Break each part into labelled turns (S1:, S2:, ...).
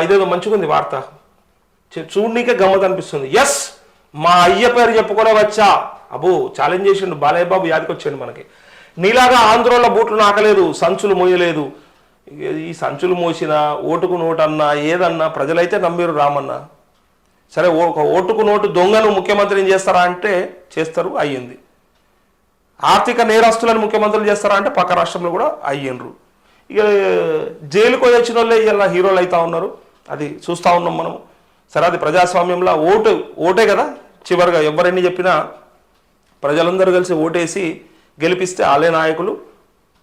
S1: ఇదేదో మంచిగా ఉంది వార్త. చూడనీకే గమ్మత్ అనిపిస్తుంది. ఎస్ మా అయ్య పేరు చెప్పుకునే వచ్చా. అబ్బో ఛాలెంజ్ చేసిండు బాలయ్య బాబు యాదికొచ్చాడు మనకి. నీలాగా ఆంధ్రోళ్ళ బూట్లు నాకలేదు సంచులు మోయలేదు. ఈ సంచులు మోసిన ఓటుకు నోటన్నా ఏదన్నా ప్రజలైతే నమ్మిరు రామన్నా. సరే ఓ- ఒక ఓటుకు నోటు దొంగను ముఖ్యమంత్రిని చేస్తారా అంటే చేస్తారు అయ్యింది. ఆర్థిక నేరస్తులను ముఖ్యమంత్రులు చేస్తారా అంటే పక్క రాష్ట్రంలో కూడా అయ్యిండ్రు. ఇక జైలుకు వచ్చిన వాళ్ళే ఇలా హీరోలు అవుతా ఉన్నారు. అది చూస్తూ ఉన్నాం మనం సరే అది ప్రజాస్వామ్యంలో ఓటు ఓటే కదా. చివరిగా ఎవరన్నీ చెప్పినా ప్రజలందరూ కలిసి ఓటేసి గెలిపిస్తే వాళ్ళే నాయకులు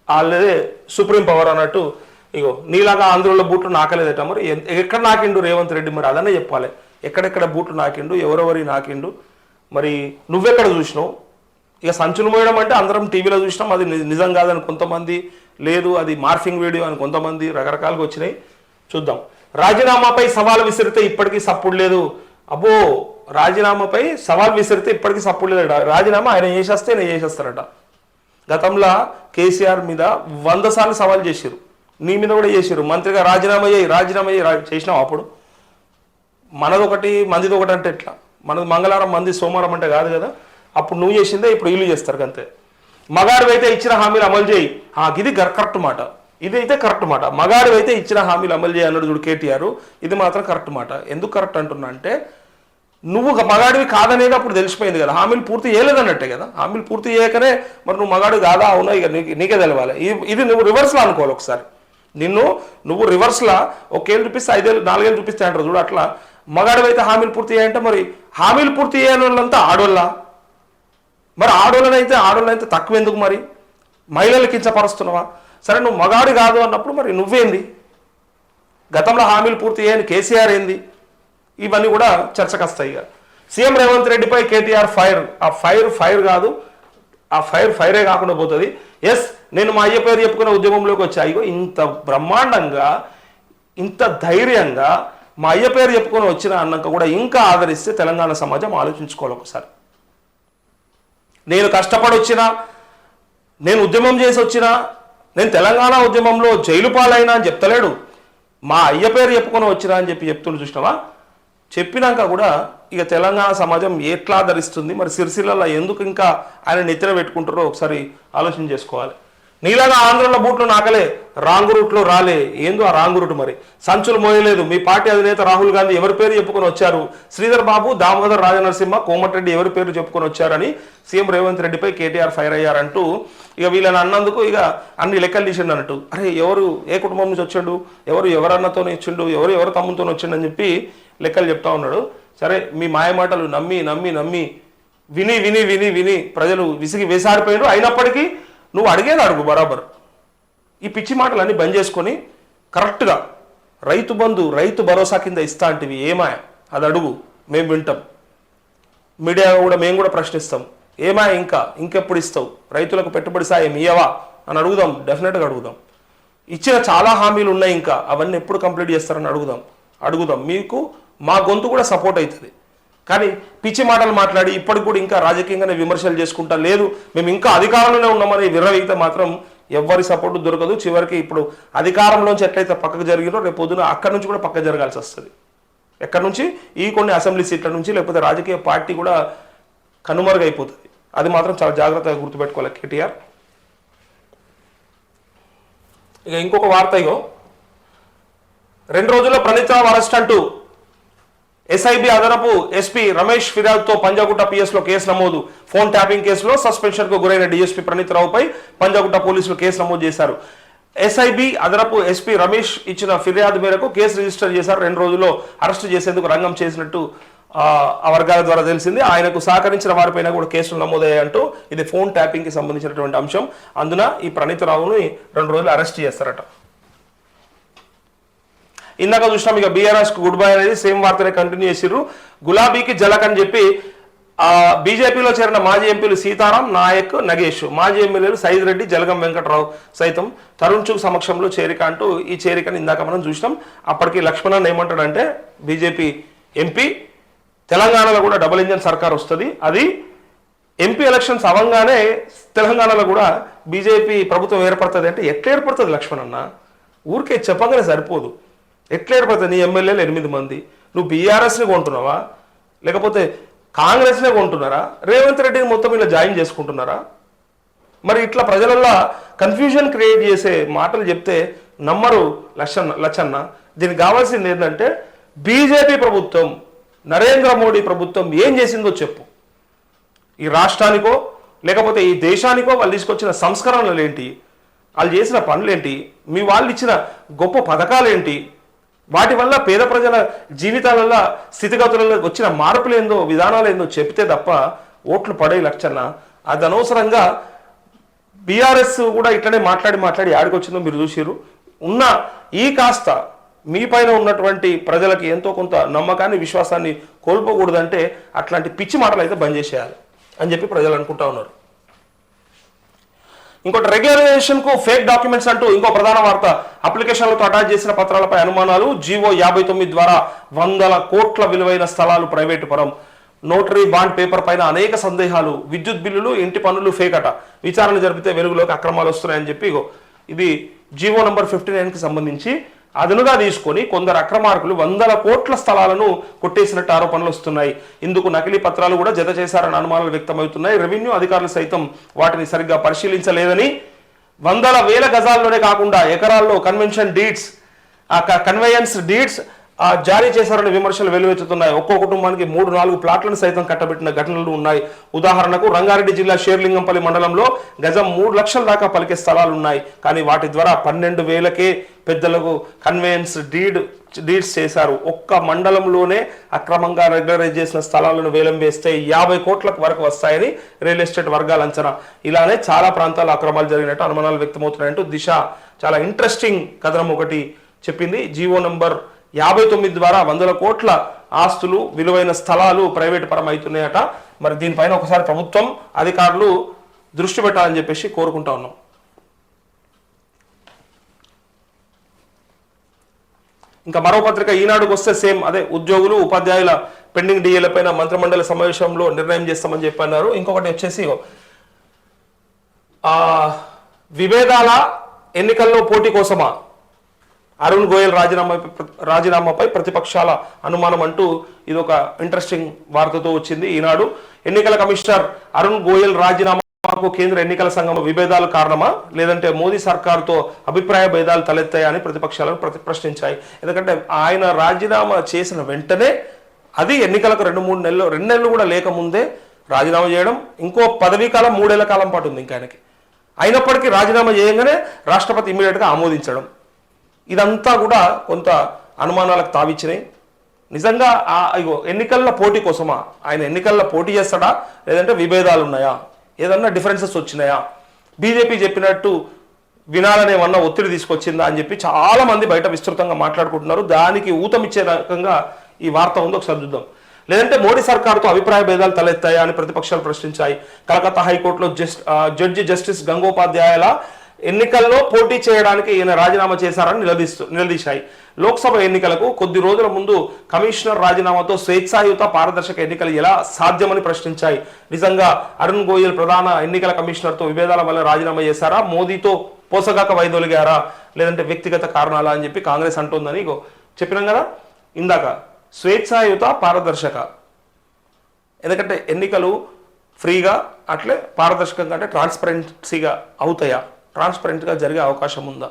S1: వాళ్ళదే సుప్రీం పవర్ అన్నట్టు ఇగో నీలాగా ఆంధ్రలో బూట్లు నాకలేదట మరి. ఎక్కడ నాకిండు రేవంత్ రెడ్డి మరి? అదనే చెప్పాలి. ఎక్కడెక్కడ బూట్లు నాకిండు ఎవరెవరి నాకిండు? మరి నువ్వెక్కడ చూసినావు? ఇక సంచులు మోయడం అంటే అందరం టీవీలో చూసినాం. అది నిజం కాదని కొంతమంది లేదు అది మార్ఫింగ్ వీడియో అని కొంతమంది రకరకాలుగా వచ్చినాయి. చూద్దాం. రాజీనామాపై సవాల్ విసిరితే ఇప్పటికీ సప్పుడు లేదు. అబ్బో రాజీనామాపై సవాల్ విసిరితే ఇప్పటికీ సప్పుడు లేదు రాజీనామా ఆయన చేసేస్తే నేను చేసేస్తారట. గతంలో కేసీఆర్ మీద వంద సార్లు సవాల్ చేశారు నీ మీద కూడా చేశారు మంత్రిగా రాజీనామా చేయి రాజీనామా చేయి చేసినాం చేసినావు అప్పుడు? మనదొకటి మందిది ఒకటి అంటే ఎట్లా? మనది మంగళవారం మంది సోమవారం అంటే కాదు కదా. అప్పుడు నువ్వు చేసిందే ఇప్పుడు వీళ్ళు చేస్తారు అంతే. మగాడు అయితే ఇచ్చిన హామీలు అమలు చేయి. ఇది కరెక్ట్ మాట. ఇది అయితే కరెక్ట్ మాట. మగాడు అయితే ఇచ్చిన హామీలు అమలు చేయి చూడు కేటీఆర్. ఇది మాత్రం కరెక్ట్ మాట. ఎందుకు కరెక్ట్ అంటున్నా అంటే నువ్వు ఒక మగాడివి కాదనేది అప్పుడు తెలిసిపోయింది కదా. హామీలు పూర్తి చేయలేదన్నట్టే కదా. హామీలు పూర్తి చేయకనే మరి నువ్వు మగాడు కాదా? అవునా? ఇక నీకు నీకే తెలవాలి. ఇది- ఇది నువ్వు రివర్స్లో అనుకోవాలి ఒకసారి. నిన్ను నువ్వు రివర్స్లా ఒకేళ్ళు చూపిస్తే ఐదేళ్ళు నాలుగేళ్ళు చూపిస్తే అంటారు చూడు అట్లా. మగాడివి అయితే హామీలు పూర్తి చేయంటే మరి హామీలు పూర్తి చేయని వాళ్ళంతా ఆడోళ్ళ? మరి ఆడోళ్ళనైతే ఆడోళ్ళనైతే తక్కువ ఎందుకు మరి? మహిళలు కించపరుస్తున్నావా? సరే నువ్వు మగాడి కాదు అన్నప్పుడు మరి నువ్వేంది? గతంలో హామీలు పూర్తి చేయని కేసీఆర్ ఏంది? ఇవన్నీ కూడా చర్చకు వస్తాయి ఇక. సీఎం రేవంత్ రెడ్డిపై కేటీఆర్ ఫైర్. ఆ ఫైర్ ఫైర్ కాదు ఆ ఫైర్ ఫైరే కాకుండా పోతుంది. ఎస్ నేను మా అయ్య పేరు చెప్పుకునే ఉద్యమంలోకి వచ్చా. ఇగో ఇంత బ్రహ్మాండంగా ఇంత ధైర్యంగా మా అయ్య పేరు చెప్పుకొని వచ్చిన అన్నాక కూడా ఇంకా ఆదరిస్తే తెలంగాణ సమాజం ఆలోచించుకోవాలి ఒకసారి. నేను కష్టపడొచ్చినా నేను ఉద్యమం చేసి వచ్చినా నేను తెలంగాణ ఉద్యమంలో జైలు పాలైనా అని చెప్తలేడు. మా అయ్య పేరు చెప్పుకొని వచ్చినా అని చెప్పి చెప్తుండు చూసినావా? చెప్పినాక కూడా ఇక తెలంగాణ సమాజం ఎట్లా ధరిస్తుంది మరి సిరిసిల్లలో ఎందుకు ఇంకా ఆయన నెత్తిన పెట్టుకుంటారో ఒకసారి ఆలోచన చేసుకోవాలి. నీలాగా ఆంధ్రలో బూట్లు నాకలే. రాంగ్ రూట్లో రాలే. ఏందో ఆ రాంగ్ రూట్ మరి. సంచులు మోయలేదు. మీ పార్టీ అధినేత రాహుల్ గాంధీ ఎవరి పేరు చెప్పుకొని వచ్చారు? శ్రీధర్ బాబు దామోదర్ రాజనరసింహ కోమటిరెడ్డి ఎవరి పేరు చెప్పుకొని వచ్చారని సీఎం రేవంత్ రెడ్డిపై కేటీఆర్ ఫైర్ అయ్యారంటూ ఇక వీళ్ళని అన్నందుకు ఇక అన్ని లెక్కలు తీసిండు అన్నట్టు. అరే ఎవరు ఏ కుటుంబం నుంచి వచ్చాడు? ఎవరు ఎవరన్నతో ఇచ్చిండు? ఎవరు ఎవరు తమ్ముతో వచ్చిండు అని చెప్పి లెక్కలు చెప్తా ఉన్నాడు. సరే మీ మాయమాటలు నమ్మి నమ్మి నమ్మి విని విని విని విని ప్రజలు విసిగి వేసాడిపోయారు అయినప్పటికీ నువ్వు అడిగేది అడుగు బరాబర్. ఈ పిచ్చి మాటలన్నీ బంద్ చేసుకొని కరెక్ట్గా రైతు బంధు రైతు భరోసా కింద ఇస్తాంటివి ఏమాయ అది అడుగు మేము వింటాం. మీడియా కూడా మేము కూడా ప్రశ్నిస్తాం. ఏమాయ ఇంకా? ఇంకెప్పుడు ఇస్తావు? రైతులకు పెట్టుబడి సాయం ఇయ్యవా? అని అడుగుదాం డెఫినెట్గా అడుగుదాం. ఇచ్చిన చాలా హామీలు ఉన్నాయి ఇంకా అవన్నీ ఎప్పుడు కంప్లీట్ చేస్తారని అడుగుదాం. అడుగుదాం. మీకు మా గొంతు కూడా సపోర్ట్ అవుతుంది కానీ పిచ్చి మాటలు మాట్లాడి ఇప్పటికి కూడా ఇంకా రాజకీయంగానే విమర్శలు చేసుకుంటా లేదు. మేము ఇంకా అధికారంలోనే ఉన్నామని విర్రవీగితే మాత్రం ఎవ్వరి సపోర్ట్ దొరకదు. చివరికి ఇప్పుడు అధికారంలోంచి ఎట్లయితే పక్కకు జరిగిందో రేపు పొద్దున అక్కడి నుంచి కూడా పక్క జరగాల్సి వస్తుంది. ఎక్కడి నుంచి? ఈ కొన్ని అసెంబ్లీ సీట్ల నుంచి లేకపోతే రాజకీయ పార్టీ కూడా కనుమరుగైపోతుంది. అది మాత్రం చాలా జాగ్రత్తగా గుర్తుపెట్టుకోవాలి కేటీఆర్. ఇక ఇంకొక వార్త ఇగో. రెండు రోజుల్లో ప్రణీత్ రావు అరెస్ట్ అంటూ ఎస్ఐబి అదనపు ఎస్పీ రమేష్ ఫిర్యాదుతో పంజాగుట్ట పిఎస్లో కేసు నమోదు. ఫోన్ ట్యాపింగ్ కేసులో సస్పెన్షన్కు గురైన డీఎస్పీ ప్రణీత్ రావుపై పంజాగుట్ట పోలీసులు కేసు నమోదు చేశారు. ఎస్ఐబి అదనపు ఎస్పీ రమేష్ ఇచ్చిన ఫిర్యాదు మేరకు కేసు రిజిస్టర్ చేశారు. రెండు రోజుల్లో అరెస్టు చేసేందుకు రంగం చేసినట్టు ఆ, వర్గాల ద్వారా తెలిసింది. ఆయనకు సహకరించిన వారిపైన కూడా కేసులు నమోదయ్యాయంటూ ఇది ఫోన్ ట్యాపింగ్కి సంబంధించినటువంటి అంశం. అందున ఈ ప్రణీత్ రావుని రెండు రోజులు అరెస్ట్ చేస్తారట. ఇందాక చూసినాం ఇక బీఆర్ఎస్ గుడ్ బై అనేది సేమ్ వార్తనే కంటిన్యూ చేసిర్రు. గులాబీకి జలక్ అని చెప్పి బీజేపీలో చేరిన మాజీ ఎంపీలు సీతారాం నాయక్ నగేష్. మాజీ ఎమ్మెల్యేలు సైద్ రెడ్డి జలగం వెంకట్రావు సైతం తరుణ్ చుక్ సమక్షంలో చేరిక అంటూ ఈ చేరికని ఇందాక మనం చూసినాం. అప్పటికి లక్ష్మణన్ ఏమంటాడంటే బీజేపీ ఎంపీ తెలంగాణలో కూడా డబుల్ ఇంజన్ సర్కార్ వస్తుంది. అది ఎంపీ ఎలక్షన్స్ అవంగానే తెలంగాణలో కూడా బీజేపీ ప్రభుత్వం ఏర్పడుతుంది అంటే ఎట్లా ఏర్పడుతుంది లక్ష్మణ్ అన్న ఊరికే చెప్పగానే సరిపోదు. ఎట్లా ఏర్పడుతుంది నీ ఎమ్మెల్యేలు ఎనిమిది మంది. నువ్వు బీఆర్ఎస్ని కొంటున్నావా? లేకపోతే కాంగ్రెస్నే కొంటున్నారా? రేవంత్ రెడ్డిని మొత్తం ఇలా జాయిన్ చేసుకుంటున్నారా? మరి ఇట్లా ప్రజలల్లో కన్ఫ్యూజన్ క్రియేట్ చేసే మాటలు చెప్తే నమ్మరు లచ్చన్న లచ్చన్న. దీనికి కావాల్సింది ఏంటంటే బీజేపీ ప్రభుత్వం నరేంద్ర మోడీ ప్రభుత్వం ఏం చేసిందో చెప్పు. ఈ రాష్ట్రానికో లేకపోతే ఈ దేశానికో వాళ్ళు తీసుకొచ్చిన సంస్కరణలు ఏంటి వాళ్ళు చేసిన పనులేంటి? మీ వాళ్ళు ఇచ్చిన గొప్ప పథకాలేంటి? వాటి వల్ల పేద ప్రజల జీవితాలలో స్థితిగతులలో వచ్చిన మార్పులు ఏందో విధానాలు ఏందో చెప్తే తప్ప ఓట్లు పడే లక్షణ అది అనవసరంగా బీఆర్ఎస్ కూడా ఇట్లనే మాట్లాడి మాట్లాడి ఆడికొచ్చిందో మీరు చూసిరు ఉన్న ఈ కాస్త మీ పైన ఉన్నటువంటి ప్రజలకి ఎంతో కొంత నమ్మకాన్ని విశ్వాసాన్ని కోల్పోకూడదంటే అట్లాంటి పిచ్చి మాటలు అయితే బంద్ చేసేయాలి అని చెప్పి ప్రజలు అనుకుంటా ఉన్నారు. ఇంకోటి రెగ్యులరైజేషన్కు ఫేక్ డాక్యుమెంట్స్ అంటూ ఇంకో ప్రధాన వార్త. అప్లికేషన్లతో అటాచ్ చేసిన పత్రాలపై అనుమానాలు. జీవో యాభై తొమ్మిది ద్వారా వందల కోట్ల విలువైన స్థలాలు ప్రైవేటు పరం. నోటరీ బాండ్ పేపర్ పైన అనేక సందేహాలు. విద్యుత్ బిల్లులు ఇంటి పనులు ఫేక్ అట. విచారణ జరిపితే వెలుగులోకి అక్రమాలు వస్తున్నాయని చెప్పి ఇది జీవో నంబర్ ఫిఫ్టీ నైన్కి సంబంధించి అదనుగా తీసుకొని కొందరు అక్రమార్కులు వందల కోట్ల స్థలాలను కొట్టేసినట్టు ఆరోపణలు వస్తున్నాయి. ఇందుకు నకిలీ పత్రాలు కూడా జత చేశారని అనుమానాలు వ్యక్తమవుతున్నాయి. రెవెన్యూ అధికారులు సైతం వాటిని సరిగ్గా పరిశీలించలేదని వందల వేల గజాల్లోనే కాకుండా ఎకరాల్లో కన్వెన్షన్ డీడ్స్ ఆ కన్వేయన్స్ డీడ్స్ జారీ చేశారని విమర్శలు వెలువెత్తుతున్నాయి ఒక్కో కుటుంబానికి మూడు నాలుగు ప్లాట్లను సైతం కట్టబెట్టిన ఘటనలు ఉన్నాయి. ఉదాహరణకు రంగారెడ్డి జిల్లా షేర్లింగంపల్లి మండలంలో గజం మూడు లక్షల దాకా పలికే స్థలాలు ఉన్నాయి కానీ వాటి ద్వారా పన్నెండు వేలకే పెద్దలకు కన్వేయన్స్ డీడ్ డీడ్స్ చేశారు. ఒక్క మండలంలోనే అక్రమంగా రెగ్యులరైజ్ చేసిన స్థలాలను వేలం వేస్తే యాభై కోట్ల వరకు వస్తాయని రియల్ ఎస్టేట్ వర్గాల అంచనా. ఇలానే చాలా ప్రాంతాల్లో అక్రమాలు జరిగినట్టు అనుమానాలు వ్యక్తమవుతున్నాయంటూ దిశ చాలా ఇంట్రెస్టింగ్ కథనం ఒకటి చెప్పింది. జీవో నంబర్ యాభై తొమ్మిది ద్వారా వందల కోట్ల ఆస్తులు విలువైన స్థలాలు ప్రైవేట్ పరం అవుతున్నాయట మరి దీనిపైన ఒకసారి ప్రభుత్వం అధికారులు దృష్టి పెట్టాలని చెప్పేసి కోరుకుంటా ఉన్నాం. ఇంకా మరో పత్రిక ఈనాడుకు వస్తే సేమ్ అదే ఉద్యోగులు ఉపాధ్యాయుల పెండింగ్ డిఏలపైన మంత్రిమండలి సమావేశంలో నిర్ణయం చేస్తామని చెప్పి అన్నారు. ఇంకొకటి వచ్చేసి విభేదాల ఎన్నికల్లో పోటీ కోసమా? అరుణ్ గోయల్ రాజీనామా రాజీనామాపై ప్రతిపక్షాల అనుమానం అంటూ ఇది ఒక ఇంట్రెస్టింగ్ వార్తతో వచ్చింది ఈనాడు. ఎన్నికల కమిషనర్ అరుణ్ గోయల్ రాజీనామాకు కేంద్ర ఎన్నికల సంఘం విభేదాలు కారణమా? లేదంటే మోదీ సర్కారుతో అభిప్రాయ భేదాలు తలెత్తాయని ప్రతిపక్షాలను ప్రతి ప్రశ్నించాయి. ఎందుకంటే ఆయన రాజీనామా చేసిన వెంటనే అది ఎన్నికలకు రెండు మూడు నెలలు రెండు నెలలు కూడా లేకముందే రాజీనామా చేయడం ఇంకో పదవీ కాలం మూడేళ్ళ కాలం పాటు ఉంది ఇంకా ఆయనకి. అయినప్పటికీ రాజీనామా చేయగానే రాష్ట్రపతి ఇమీడియట్గా ఆమోదించడం. ఇదంతా కూడా కొంత అనుమానాలకు తావిచ్చినాయి. నిజంగా ఆ ఇగో ఎన్నికల్లో పోటీ కోసమా? ఆయన ఎన్నికల్లో పోటీ చేస్తాడా? లేదంటే విభేదాలు ఉన్నాయా ఏదన్నా డిఫరెన్సెస్ వచ్చినాయా? బీజేపీ చెప్పినట్టు వినాలనేమన్నా ఒత్తిడి తీసుకొచ్చిందా అని చెప్పి చాలా మంది బయట విస్తృతంగా మాట్లాడుకుంటున్నారు. దానికి ఊతమిచ్చే రకంగా ఈ వార్త ఉందో. ఒకసారి చూద్దాం. లేదంటే మోడీ సర్కార్తో అభిప్రాయ భేదాలు తలెత్తాయా అని ప్రతిపక్షాలు ప్రశ్నించాయి. కలకత్తా హైకోర్టులో జస్ట్ జడ్జి జస్టిస్ గంగోపాధ్యాయల ఎన్నికల్లో పోటీ చేయడానికి ఈయన రాజీనామా చేశారని నిలదీస్తూ నిలదీశాయి. లోక్సభ ఎన్నికలకు కొద్ది రోజుల ముందు కమిషనర్ రాజీనామాతో స్వేచ్ఛాయుత పారదర్శక ఎన్నికలు ఎలా సాధ్యమని ప్రశ్నించాయి. నిజంగా అరుణ్ గోయల్ ప్రధాన ఎన్నికల కమిషనర్తో విభేదాల వల్ల రాజీనామా చేశారా? మోదీతో పోసగాక వైదొలిగారా? లేదంటే వ్యక్తిగత కారణాలా అని చెప్పి కాంగ్రెస్ అంటుందని చెప్పినాం కదా. ఇందాక స్వేచ్ఛాయుత పారదర్శక. ఎందుకంటే ఎన్నికలు ఫ్రీగా అట్లే పారదర్శకంగా అంటే ట్రాన్స్పరెన్సీగా అవుతాయా? ట్రాన్స్పరెంట్గా జరిగే అవకాశం ఉందా?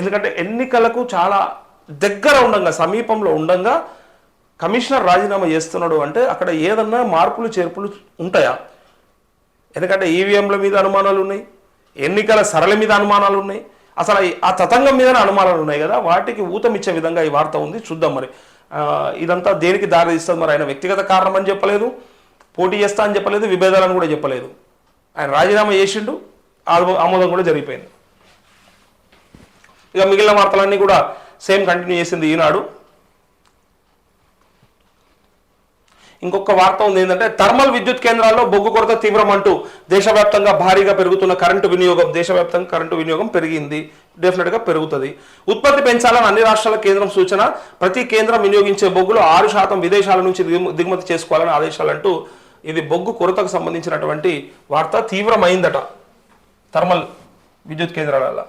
S1: ఎందుకంటే ఎన్నికలకు చాలా దగ్గర ఉండంగా సమీపంలో ఉండంగా కమిషనర్ రాజీనామా చేస్తున్నాడు అంటే అక్కడ ఏదన్నా మార్పులు చేర్పులు ఉంటాయా? ఎందుకంటే ఈవీఎంల మీద అనుమానాలు ఉన్నాయి ఎన్నికల సరళి మీద అనుమానాలు ఉన్నాయి. అసలు ఆ తతంగం మీద అనుమానాలు ఉన్నాయి కదా వాటికి ఊతమిచ్చే విధంగా ఈ వార్త ఉంది. చూద్దాం మరి. ఇదంతా దేనికి దారి తీస్తుంది మరి? ఆయన వ్యక్తిగత కారణం అని చెప్పలేదు పోటీ చేస్తా అని చెప్పలేదు విభేదాలను కూడా చెప్పలేదు. ఆయన రాజీనామా చేసిండు ఆమోదం కూడా జరిగిపోయింది. ఇక మిగిలిన వార్తలన్నీ కూడా సేమ్ కంటిన్యూ చేసింది ఈనాడు. ఇంకొక వార్త ఉంది ఏంటంటే థర్మల్ విద్యుత్ కేంద్రాల్లో బొగ్గు కొరత తీవ్రం అంటూ దేశవ్యాప్తంగా భారీగా పెరుగుతున్న కరెంటు వినియోగం దేశవ్యాప్తంగా కరెంటు వినియోగం పెరిగింది. డెఫినెట్గా పెరుగుతుంది. ఉత్పత్తి పెంచాలని అన్ని రాష్ట్రాల కేంద్రం సూచన ప్రతి కేంద్రం వినియోగించే బొగ్గులో ఆరు శాతం విదేశాల నుంచి దిగుమతి చేసుకోవాలని ఆదేశాలంటూ ఇది బొగ్గు కొరతకు సంబంధించినటువంటి వార్త తీవ్రమైందట. థర్మల్ విద్యుత్ కేంద్రాల